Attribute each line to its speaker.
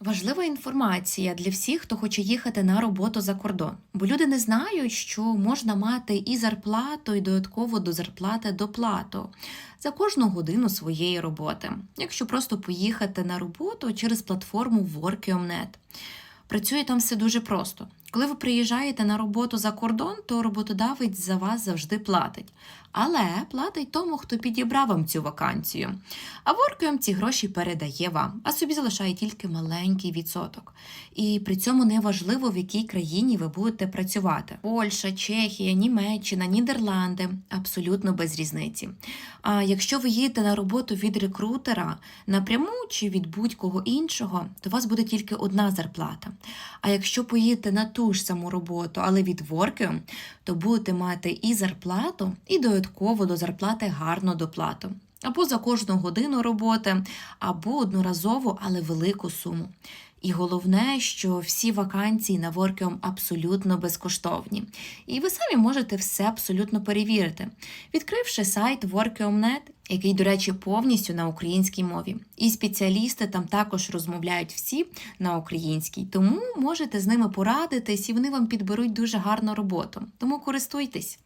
Speaker 1: Важлива інформація для всіх, хто хоче їхати на роботу за кордон, бо люди не знають, що можна мати і зарплату, і додатково до зарплати доплату за кожну годину своєї роботи, якщо просто поїхати на роботу через платформу Workium.net. Працює там все дуже просто. Коли ви приїжджаєте на роботу за кордон, то роботодавець за вас завжди платить. Але платить тому, хто підібрав вам цю вакансію. А Workium ці гроші передає вам, а собі залишає тільки маленький відсоток. І при цьому не важливо, в якій країні ви будете працювати: Польща, Чехія, Німеччина, Нідерланди абсолютно без різниці. А якщо ви їдете на роботу від рекрутера напряму чи від будь-кого іншого, то у вас буде тільки одна зарплата. А якщо поїдете на ту ж саму роботу, але від Workium, то будете мати і зарплату, і додатково до зарплати гарну доплату. Або за кожну годину роботи, або одноразову, але велику суму. І головне, що всі вакансії на Workium абсолютно безкоштовні. І ви самі можете все абсолютно перевірити, відкривши сайт Workium.net, який, до речі, повністю на українській мові. І спеціалісти там також розмовляють всі на українській, тому можете з ними порадитись, і вони вам підберуть дуже гарну роботу. Тому користуйтесь.